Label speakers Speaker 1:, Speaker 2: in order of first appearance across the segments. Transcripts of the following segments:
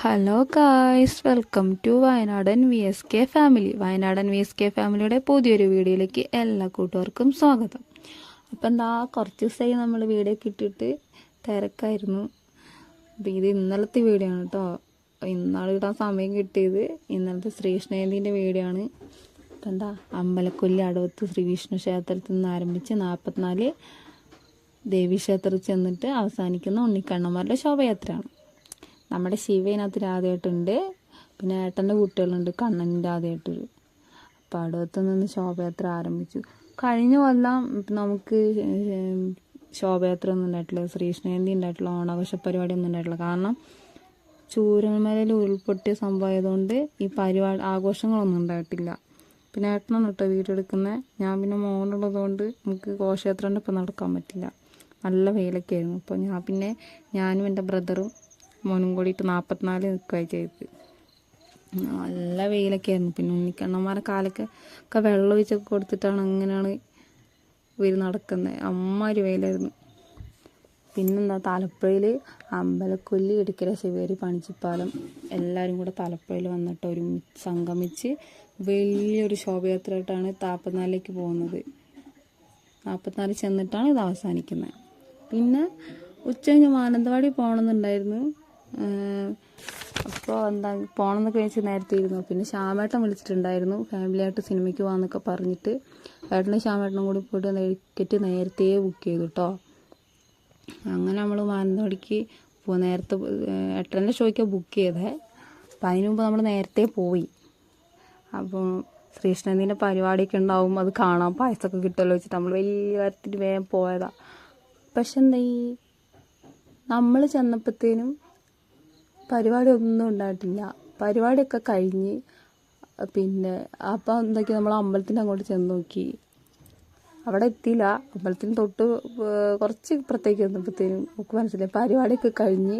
Speaker 1: Hello guys welcome to Wayanadan V S K family Wayanadan V S K ഫാമിലിയുടെ പുതിയൊരു വീഡിയോയിലേക്ക് എല്ലാ കൂട്ടുകാർക്കും സ്വാഗതം. അപ്പം എന്താ കുറച്ച് ദിവസമായി നമ്മൾ വീഡിയോ കിട്ടിയിട്ട് തിരക്കായിരുന്നു. ഇത് ഇന്നലത്തെ വീഡിയോ ആണ് കേട്ടോ ഇന്നാൾ ഇടാൻ സമയം കിട്ടിയത് ഇന്നലത്തെ ശ്രീകൃഷ്ണജയന്തിന്റെ വീഡിയോ ആണ്. അപ്പം എന്താ അമ്പലക്കൊല്ലി അടവത്ത് ശ്രീ വിഷ്ണു ക്ഷേത്രത്തിൽ നിന്ന് ആരംഭിച്ച് നാൽപ്പത്തിനാല് ദേവീക്ഷേത്രത്തിൽ ചെന്നിട്ട് അവസാനിക്കുന്ന ഉണ്ണിക്കണ്ണന്മാരുടെ ശോഭയാത്രയാണ്. നമ്മുടെ ശിവനകത്ത് രാധയായിട്ടുണ്ട്. പിന്നെ ഏട്ടന്റെ കുട്ടികളുണ്ട് കണ്ണൻ രാധയായിട്ടൊരു അപ്പോൾ അടുത്ത് നിന്ന് ശോഭയാത്ര ആരംഭിച്ചു. കഴിഞ്ഞ കൊല്ലം നമുക്ക് ശോഭയാത്ര ഒന്നും ഉണ്ടായിട്ടില്ല. ശ്രീകൃഷ്ണജയന്തി ഉണ്ടായിട്ടില്ല ഓണാഘോഷ പരിപാടി ഒന്നും ഉണ്ടായിട്ടില്ല. കാരണം ചൂരന്മലയിൽ ഉരുൾപൊട്ടിയ സംഭവമായതുകൊണ്ട് ഈ പരിപാടി ആഘോഷങ്ങളൊന്നും ഉണ്ടായിട്ടില്ല. പിന്നെ ഏട്ടനാണ് കേട്ടോ വീടെടുക്കുന്നത് ഞാൻ പിന്നെ മോനുള്ളതുകൊണ്ട് നമുക്ക് ഘോഷയാത്രന്റെ ഇപ്പം നടക്കാൻ പറ്റില്ല. നല്ല വെയിലൊക്കെ ആയിരുന്നു. അപ്പോൾ ഞാൻ പിന്നെ ഞാനും എന്റെ ബ്രദറും മോനും കൂടിയിട്ട് നാൽപ്പത്തിനാല് നിൽക്കുകയാണ് ചെയ്തത് നല്ല വെയിലൊക്കെ ആയിരുന്നു. പിന്നെ ഉണ്ണിക്കണ്ണന്മാരെ കാലൊക്കെ ഒക്കെ വെള്ളം ഒഴിച്ചൊക്കെ കൊടുത്തിട്ടാണ് അങ്ങനെയാണ് ഇവർ നടക്കുന്നത് അമ്മ ഒരു വെയിലായിരുന്നു. പിന്നെന്താ തലപ്പുഴയിൽ അമ്പലക്കൊല്ലി ഇടുക്കര ശിവേരി പണിച്ചിപ്പാലം എല്ലാവരും കൂടെ തലപ്പുഴയിൽ വന്നിട്ട് ഒരു സംഗമിച്ച് വലിയൊരു ശോഭയാത്രയായിട്ടാണ് നാൽപ്പത്തിനാലിലേക്ക് പോകുന്നത്. നാൽപ്പത്തിനാല് ചെന്നിട്ടാണ് ഇത് അവസാനിക്കുന്നത് പിന്നെ ഉച്ച കഴിഞ്ഞ് മാനന്തവാടി പോകണമെന്നുണ്ടായിരുന്നു. അപ്പോൾ എന്താ പോകണമെന്നൊക്കെ വെച്ച് നേരത്തെ ഇരുന്നു. പിന്നെ ശ്യാമേട്ടൻ വിളിച്ചിട്ടുണ്ടായിരുന്നു ഫാമിലിയായിട്ട് സിനിമയ്ക്ക് പോകാമെന്നൊക്കെ പറഞ്ഞിട്ട്. ഏട്ടനും ശ്യാമേട്ടനും കൂടി പോയിട്ട് ടിക്കറ്റ് നേരത്തെ ബുക്ക് ചെയ്തു കേട്ടോ അങ്ങനെ നമ്മൾ മാനന്തവാടിക്ക് പോ നേരത്തെ എട്ടരന്റെ ഷോയ്ക്കാണ് ബുക്ക് ചെയ്തേ. അപ്പം അതിന് മുമ്പ് നമ്മൾ നേരത്തെ പോയി. അപ്പോൾ ശ്രീകൃഷ്ണനീന്റെ പരിപാടിയൊക്കെ ഉണ്ടാവും അത് കാണാം. പായസമൊക്കെ കിട്ടുമല്ലോ വെച്ചിട്ട് നമ്മൾ വലിയ കാര്യത്തിൽ വേഗം പോയതാണ് പക്ഷെ എന്താ ഈ നമ്മൾ ചെന്നപ്പോഴത്തേനും പരിപാടി ഒന്നും ഉണ്ടായിട്ടില്ല. പരിപാടിയൊക്കെ കഴിഞ്ഞ് പിന്നെ അപ്പം എന്തൊക്കെ നമ്മൾ അമ്പലത്തിന്റെ അങ്ങോട്ട് ചെന്ന് നോക്കി. അവിടെ എത്തിയില്ല. അമ്പലത്തിന് തൊട്ട് കുറച്ച് ഇപ്പുറത്തേക്ക് വന്നപ്പോഴത്തേനും നമുക്ക് മനസ്സിലായി. പരിപാടിയൊക്കെ കഴിഞ്ഞ്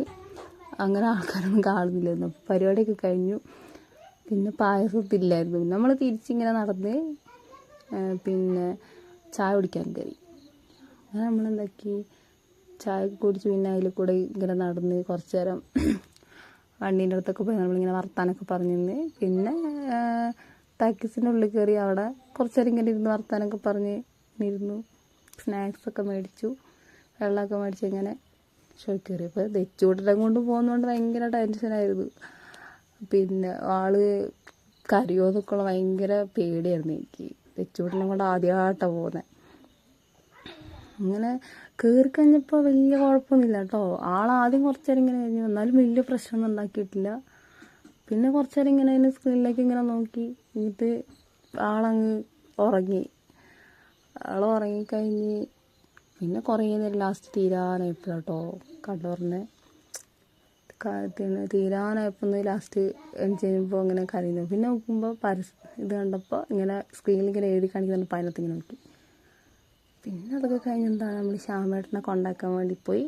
Speaker 1: അങ്ങനെ ആൾക്കാരൊന്നും കാണുന്നില്ലായിരുന്നു പരിപാടിയൊക്കെ കഴിഞ്ഞു. പിന്നെ പായസത്തില്ലായിരുന്നു പിന്നെ നമ്മൾ തിരിച്ചിങ്ങനെ നടന്ന് പിന്നെ ചായ കുടിക്കാൻ കയറി. അങ്ങനെ നമ്മളെന്താക്കി? ചായ കുടിച്ച് പിന്നെ അതിൽ കൂടെ ഇങ്ങനെ നടന്ന് കുറച്ച് നേരം വണ്ടീന്റെ അടുത്തൊക്കെ പോയി നമ്മളിങ്ങനെ വർത്താനൊക്കെ പറഞ്ഞു പിന്നെ ടാക്കീസിന്റെ ഉള്ളിൽ കയറി അവിടെ കുറച്ച് നേരം ഇങ്ങനെ ഇരുന്ന് വർത്താനൊക്കെ പറഞ്ഞ് ഇരുന്നു. സ്നാക്സൊക്കെ മേടിച്ചു. വെള്ളമൊക്കെ മേടിച്ച് ഇങ്ങനെ ഷോയ്ക്ക് കയറി. അപ്പോൾ തെച്ചുകൂട്ടം കൊണ്ട് പോകുന്നതുകൊണ്ട് ഭയങ്കര ടെൻഷനായിരുന്നു പിന്നെ ആൾ കരയോ എന്നൊക്കെയുള്ള ഭയങ്കര പേടിയായിരുന്നു എനിക്ക്. തെച്ചുകൂട്ടലും കൊണ്ട് ആദ്യമായിട്ടാണ് പോകുന്നത്. അങ്ങനെ കയറി കഴിഞ്ഞപ്പോൾ വലിയ കുഴപ്പമൊന്നുമില്ല കേട്ടോ. ആളാദ്യം കുറച്ച് നേരം ഇങ്ങനെ കഴിഞ്ഞു എന്നാലും വലിയ പ്രശ്നമൊന്നും ഉണ്ടാക്കിയിട്ടില്ല. പിന്നെ കുറച്ച് നേരം ഇങ്ങനെ അതിന് സ്ക്രീനിലേക്ക് ഇങ്ങനെ നോക്കി. എന്നിട്ട് ആളങ്ങ് ഉറങ്ങി. ആൾ ഉറങ്ങിക്കഴിഞ്ഞ് പിന്നെ കുറേ നേരം ലാസ്റ്റ് തീരാനായപ്പോൾ കേട്ടോ കണ്ടോറിനെ തീരാനായപ്പോൾ ലാസ്റ്റ് ചെയ്യുമ്പോൾ ഇങ്ങനെ കരയുന്നു. പിന്നെ നോക്കുമ്പോൾ പരസ് ഇത് കണ്ടപ്പോൾ ഇങ്ങനെ സ്ക്രീനിൽ ഇങ്ങനെ എഴുതി കാണിക്കുന്നുണ്ട് അതിനകത്ത് ഇങ്ങനെ നോക്കി. പിന്നെ അതൊക്കെ കഴിഞ്ഞ് നമ്മൾ ശ്യാമേട്ടനെ കൊണ്ടാക്കാൻ വേണ്ടി പോയി.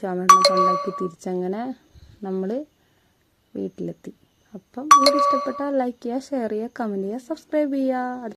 Speaker 1: ശ്യാമേട്ടനെ കൊണ്ടാക്കി തിരിച്ചങ്ങനെ നമ്മൾ വീട്ടിലെത്തി. അപ്പം വീഡിയോ ഇഷ്ടപ്പെട്ടാൽ ലൈക്ക് ചെയ്യുക ഷെയർ ചെയ്യുക കമന്റ് ചെയ്യുക സബ്സ്ക്രൈബ് ചെയ്യുക.